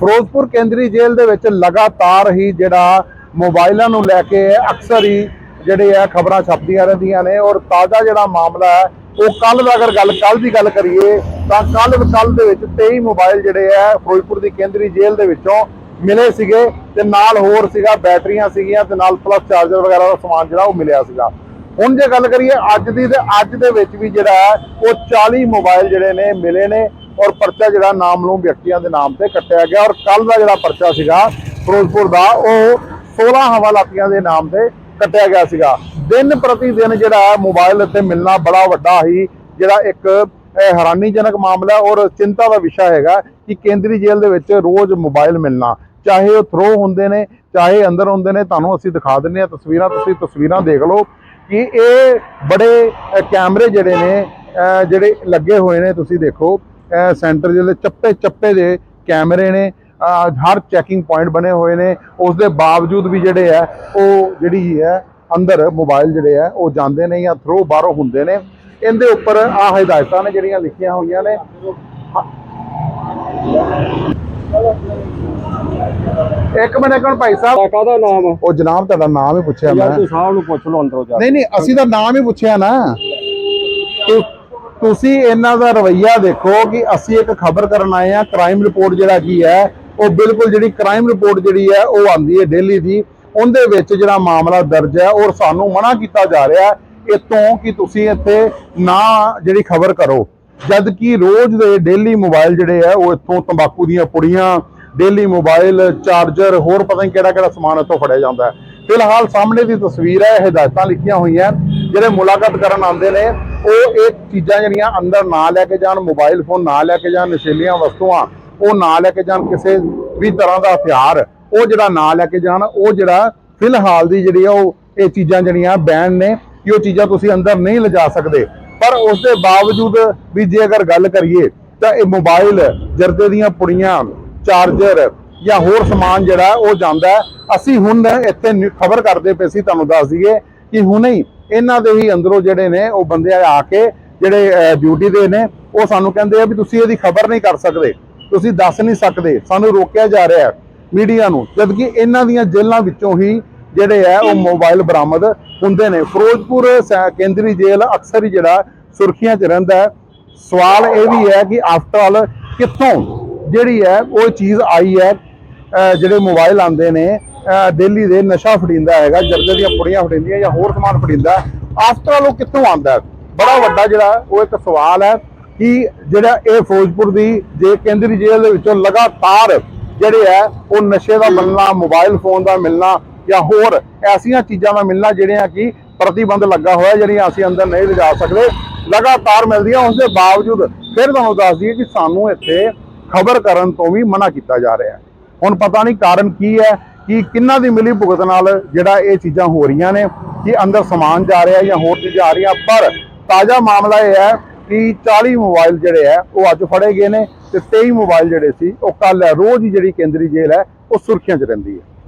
ਫਿਰੋਜ਼ਪੁਰ ਕੇਂਦਰੀ ਜੇਲ੍ਹ ਦੇ ਵਿੱਚ ਲਗਾਤਾਰ ਹੀ ਜਿਹੜਾ ਮੋਬਾਈਲਾਂ ਨੂੰ ਲੈ ਕੇ ਅਕਸਰ ਹੀ ਜਿਹੜੇ ਆ ਖਬਰਾਂ ਛਪਦੀਆਂ ਰਹਿੰਦੀਆਂ ਨੇ ਔਰ ਤਾਜ਼ਾ ਜਿਹੜਾ ਮਾਮਲਾ ਹੈ, ਉਹ ਕੱਲ ਦਾ ਅਗਰ ਗੱਲ ਕੱਲ ਦੀ ਗੱਲ ਕਰੀਏ, ਤਾਂ ਕੱਲ ਕੱਲ ਦੇ ਵਿੱਚ 23 ਮੋਬਾਈਲ ਜਿਹੜੇ ਆ ਫਿਰੋਜ਼ਪੁਰ ਦੀ ਕੇਂਦਰੀ ਜੇਲ੍ਹ ਦੇ ਵਿੱਚੋਂ ਮਿਲੇ ਸੀਗੇ ਤੇ ਨਾਲ ਹੋਰ ਸੀਗਾ, ਬੈਟਰੀਆਂ ਸੀਗੀਆਂ ਤੇ ਨਾਲ ਪਲੱਸ ਚਾਰਜਰ ਵਗੈਰਾ ਦਾ ਸਮਾਨ ਜਿਹੜਾ ਉਹ ਮਿਲਿਆ ਸੀਗਾ। ਹੁਣ ਜੇ ਗੱਲ ਕਰੀਏ ਅੱਜ ਦੀ ਤੇ ਅੱਜ ਦੇ ਵਿੱਚ ਵੀ ਜਿਹੜਾ ਹੈ, ਉਹ 40 ਮੋਬਾਈਲ ਜਿਹੜੇ ਨੇ ਮਿਲੇ ਨੇ ਔਰ ਪਰਚਾ ਜਿਹੜਾ ਨਾਮਲੂਮ ਵਿਅਕਤੀਆਂ ਦੇ ਨਾਮ ਤੇ ਕੱਟਿਆ ਗਿਆ ਔਰ ਕੱਲ ਦਾ ਜਿਹੜਾ ਪਰਚਾ ਸੀਗਾ ਫਿਰੋਜ਼ਪੁਰ ਦਾ, ਉਹ 16 ਹਵਾਲਾਤੀਆਂ ਦੇ ਨਾਮ ਤੇ ਕੱਟਿਆ ਗਿਆ ਸੀਗਾ। ਦਿਨ ਪ੍ਰਤੀ ਦਿਨ ਜਿਹੜਾ ਮੋਬਾਈਲ ਇੱਥੇ ਮਿਲਣਾ ਬੜਾ ਵੱਡਾ ਹੀ ਜਿਹੜਾ ਇੱਕ ਹੈਰਾਨੀਜਨਕ ਮਾਮਲਾ ਔਰ ਚਿੰਤਾ ਦਾ ਵਿਸ਼ਾ ਹੈਗਾ ਕਿ ਕੇਂਦਰੀ ਜੇਲ੍ਹ ਦੇ ਵਿੱਚ ਰੋਜ਼ ਮੋਬਾਈਲ ਮਿਲਣਾ, ਚਾਹੇ ਉਹ ਥਰੋ ਹੁੰਦੇ ਨੇ, ਚਾਹੇ ਅੰਦਰ ਹੁੰਦੇ ਨੇ, ਤੁਹਾਨੂੰ ਅਸੀਂ ਦਿਖਾ ਦਿੰਨੇ ਆ ਤਸਵੀਰਾਂ, ਤੁਸੀਂ ਤਸਵੀਰਾਂ ਦੇਖ ਲਓ ਕਿ ਇਹ ਬੜੇ ਕੈਮਰੇ ਜਿਹੜੇ ਨੇ ਜਿਹੜੇ ਲੱਗੇ ਹੋਏ ਨੇ, ਤੁਸੀਂ ਦੇਖੋ। ਅ, ਸੈਂਟਰ ਜਿਹੜੇ ਚੱਪੇ ਚੱਪੇ ਦੇ ਕੈਮਰੇ ਨੇ ਹਰ ਚੈਕਿੰਗ ਪੁਆਇੰਟ ਬਣੇ ਹੋਏ ਨੇ। ਉਸ ਦੇ ਬਾਵਜੂਦ ਵੀ ਜਿਹੜੇ ਆ ਉਹ ਜਿਹੜੀ ਹੈ ਅੰਦਰ ਮੋਬਾਈਲ ਜਿਹੜੇ ਆ ਉਹ ਜਾਂਦੇ ਨੇ ਜਾਂ ਥਰੋ ਬਾਹਰੋਂ ਹੁੰਦੇ ਨੇ। ਇਹਦੇ ਉੱਪਰ ਆ ਹਦਾਇਤਾਂ ਨੇ ਜਿਹੜੀਆਂ ਲਿਖੀਆਂ ਹੋਈਆਂ ਨੇ। ਇੱਕ ਮਿੰਟ ਮਿੰਟ ਭਾਈ ਸਾਹਿਬ। ਕਾਹਦਾ ਨਾਮ? ਉਹ ਜਨਾਬ ਤੁਹਾਡਾ ਨਾਮ ਹੀ ਪੁੱਛਿਆ ਯਾਰ ਮੈਂ। ਤੂੰ ਸਾਹਿਬ ਨੂੰ ਪੁੱਛ ਲਓ ਅੰਦਰੋਂ ਜਾ। ਨਹੀਂ ਨਹੀਂ ਅਸੀਂ ਤਾਂ ਨਾਮ ਹੀ ਪੁੱਛਿਆ ਨਾ। ਤੁਸੀਂ ਇਹਨਾਂ ਦਾ ਰਵਈਆ ਦੇਖੋ ਕਿ ਅਸੀਂ ਇੱਕ ਖਬਰ ਕਰਨ ਆਏ ਆ ਕ੍ਰਾਈਮ ਰਿਪੋਰਟ ਜਿਹੜਾ ਕੀ ਹੈ, ਉਹ ਬਿਲਕੁਲ ਜਿਹੜੀ ਕ੍ਰਾਈਮ ਰਿਪੋਰਟ ਜਿਹੜੀ ਹੈ, ਉਹ ਆਂਦੀ ਹੈ ਡੇਲੀ ਦੀ ਉਹਦੇ ਵਿੱਚ ਜਿਹੜਾ ਮਾਮਲਾ ਦਰਜ ਹੈ, ਔਰ ਸਾਨੂੰ ਮਨਾ ਕੀਤਾ ਜਾ ਰਿਹਾ ਹੈ ਇਤੋਂ ਕਿ ਤੁਸੀਂ ਇੱਥੇ ਨਾ ਜਿਹੜੀ ਖਬਰ ਕਰੋ। ਜਦ ਕਿ ਰੋਜ਼ ਦੇ ਡੇਲੀ ਮੋਬਾਈਲ ਜਿਹੜੇ ਆ ਉਹ ਇੱਥੋਂ ਤੰਬਾਕੂ ਦੀਆਂ ਪੁੜੀਆਂ ਡੇਲੀ ਮੋਬਾਈਲ ਚਾਰਜਰ ਹੋਰ ਪਤਾ ਨਹੀਂ ਕਿਹੜਾ ਕਿਹੜਾ ਸਮਾਨ ਇੱਥੋਂ ਫੜਿਆ ਜਾਂਦਾ ਹੈ। ਫਿਲਹਾਲ ਸਾਹਮਣੇ ਦੀ ਤਸਵੀਰ ਹੈ ਹਦਾਇਤਾਂ ਲਿਖੀਆਂ ਹੋਈਆਂ ਜਿਹੜੇ ਮੁਲਾਕਾਤ ਕਰਨ ਆਉਂਦੇ ਨੇ ਉਹ ਇਹ ਚੀਜ਼ਾਂ ਜਿਹੜੀਆਂ ਅੰਦਰ ਨਾ ਲੈ ਕੇ ਜਾਣ ਮੋਬਾਈਲ ਫੋਨ ਨਾ ਲੈ ਕੇ ਜਾਣ, ਨਸ਼ੀਲੀਆਂ ਵਸਤੂਆਂ, ਉਹ ਨਾ ਲੈ ਕੇ ਜਾਣ, ਕਿਸੇ ਵੀ ਤਰ੍ਹਾਂ ਦਾ ਹਥਿਆਰ, ਉਹ ਜਿਹੜਾ ਨਾ ਲੈ ਕੇ ਜਾਣ, ਉਹ ਜਿਹੜਾ ਫਿਲਹਾਲ ਦੀ ਜਿਹੜੀ ਆ ਉਹ ਇਹ ਚੀਜ਼ਾਂ ਜਿਹੜੀਆਂ ਬੈਨ ਨੇ ਕਿ ਉਹ ਚੀਜ਼ਾਂ ਤੁਸੀਂ ਅੰਦਰ ਨਹੀਂ ਲਿਜਾ ਸਕਦੇ। ਪਰ ਉਸ ਦੇ ਬਾਵਜੂਦ ਵੀ ਜੇ ਅਗਰ ਗੱਲ ਕਰੀਏ, ਤਾਂ ਇਹ ਮੋਬਾਈਲ ਜਰਦੇ ਦੀਆਂ ਪੁੜੀਆਂ ਚਾਰਜਰ ਜਾਂ ਹੋਰ ਸਮਾਨ ਜਿਹੜਾ ਉਹ ਜਾਂਦਾ ਅਸੀਂ ਹੁਣ ਇੱਥੇ ਖਬਰ ਕਰਦੇ ਪਏ ਸੀ, ਤੁਹਾਨੂੰ ਦੱਸ ਦਈਏ ਕਿ ਹੁਣੇ ਹੀ ਇਹਨਾਂ ਦੇ ਹੀ ਅੰਦਰੋਂ ਜਿਹੜੇ ਨੇ, ਉਹ ਬੰਦੇ ਆ ਕੇ ਜਿਹੜੇ ਡਿਊਟੀ ਦੇ ਨੇ, ਉਹ ਸਾਨੂੰ ਕਹਿੰਦੇ ਆ ਵੀ ਤੁਸੀਂ ਇਹਦੀ ਖਬਰ ਨਹੀਂ ਕਰ ਸਕਦੇ। ਤੁਸੀਂ ਦੱਸ ਨਹੀਂ ਸਕਦੇ। ਸਾਨੂੰ ਰੋਕਿਆ ਜਾ ਰਿਹਾ ਮੀਡੀਆ ਨੂੰ। ਜਦਕਿ ਇਹਨਾਂ ਦੀਆਂ ਜੇਲ੍ਹਾਂ ਵਿੱਚੋਂ ਹੀ ਜਿਹੜੇ ਹੈ ਉਹ ਮੋਬਾਈਲ ਬਰਾਮਦ ਹੁੰਦੇ ਨੇ। ਫਿਰੋਜ਼ਪੁਰ ਸੈ- ਕੇਂਦਰੀ ਜੇਲ੍ਹ ਅਕਸਰ ਹੀ ਜਿਹੜਾ ਸੁਰਖੀਆਂ 'ਚ ਰਹਿੰਦਾ ਸਵਾਲ ਇਹ ਵੀ ਹੈ ਕਿ ਆਫਟਰ ਆਲ ਕਿੱਥੋਂ ਜਿਹੜੀ ਹੈ, ਉਹ ਚੀਜ਼ ਆਈ ਹੈ ਜਿਹੜੇ ਮੋਬਾਈਲ ਆਉਂਦੇ ਨੇ ਦਿੱਲੀ ਦੇ ਨਸ਼ਾ ਫੜਿੰਦਾ ਹੈਗਾ, ਜਰਦੇ ਦੀਆਂ ਪੁੜੀਆਂ ਫੜਿੰਦੀਆਂ ਜਾਂ ਹੋਰ ਸਮਾਨ ਫੜਿੰਦਾ ਆਫਟਰ ਉਹ ਕਿੱਥੋਂ ਆਉਂਦਾ? ਬੜਾ ਵੱਡਾ ਜਿਹੜਾ ਉਹ ਇੱਕ ਸਵਾਲ ਹੈ ਕਿ ਜਿਹੜਾ ਇਹ ਫਿਰੋਜ਼ਪੁਰ ਦੀ ਜੇ ਕੇਂਦਰੀ ਜੇਲ੍ਹ ਦੇ ਵਿੱਚੋਂ ਲਗਾਤਾਰ ਜਿਹੜੇ ਹੈ, ਉਹ ਨਸ਼ੇ ਦਾ ਮਿਲਣਾ, ਮੋਬਾਈਲ ਫੋਨ ਦਾ ਮਿਲਣਾ ਜਾਂ ਹੋਰ ਐਸੀਆਂ ਚੀਜ਼ਾਂ ਦਾ ਮਿਲਣਾ ਜਿਹੜੀਆਂ ਕਿ ਪ੍ਰਤੀਬੰਧ ਲੱਗਾ ਹੋਇਆ, ਜਿਹੜੀਆਂ ਅਸੀਂ ਅੰਦਰ ਨਹੀਂ ਲਿਜਾ ਸਕਦੇ। ਲਗਾਤਾਰ ਮਿਲਦੀਆਂ, ਉਸ ਦੇ ਬਾਵਜੂਦ ਫਿਰ ਤੁਹਾਨੂੰ ਦੱਸ ਦਈਏ ਕਿ ਸਾਨੂੰ ਇੱਥੇ ਖਬਰ ਕਰਨ ਤੋਂ ਵੀ ਮਨਾ ਕੀਤਾ ਜਾ ਰਿਹਾ ਹੈ। ਹੁਣ ਪਤਾ ਨਹੀਂ ਕਾਰਨ ਕੀ ਹੈ ਕਿ ਕਿੰਨਾ ਦੀ ਮਿਲੀ ਭੁਗਤ ਨਾਲ ਜਿਹੜਾ ਇਹ ਚੀਜ਼ਾਂ ਹੋ ਰਹੀਆਂ ਨੇ, ਕਿ ਅੰਦਰ ਸਮਾਨ ਜਾ ਰਿਹਾ ਜਾਂ ਹੋਰ ਚੀਜ਼ਾਂ ਆ ਰਹੀਆਂ। ਪਰ ਤਾਜ਼ਾ ਮਾਮਲਾ ਇਹ ਹੈ ਕਿ 40 ਮੋਬਾਈਲ ਜਿਹੜੇ ਹੈ, ਉਹ ਅੱਜ ਫੜੇ ਗਏ ਨੇ ਤੇ 23 ਮੋਬਾਈਲ ਜਿਹੜੇ ਸੀ, ਉਹ ਕੱਲ ਹੈ ਰੋਜ਼ ਹੀ ਜਿਹੜੀ ਕੇਂਦਰੀ ਜੇਲ੍ਹ ਹੈ, ਉਹ ਸੁਰਖੀਆਂ 'ਚ ਰਹਿੰਦੀ ਹੈ।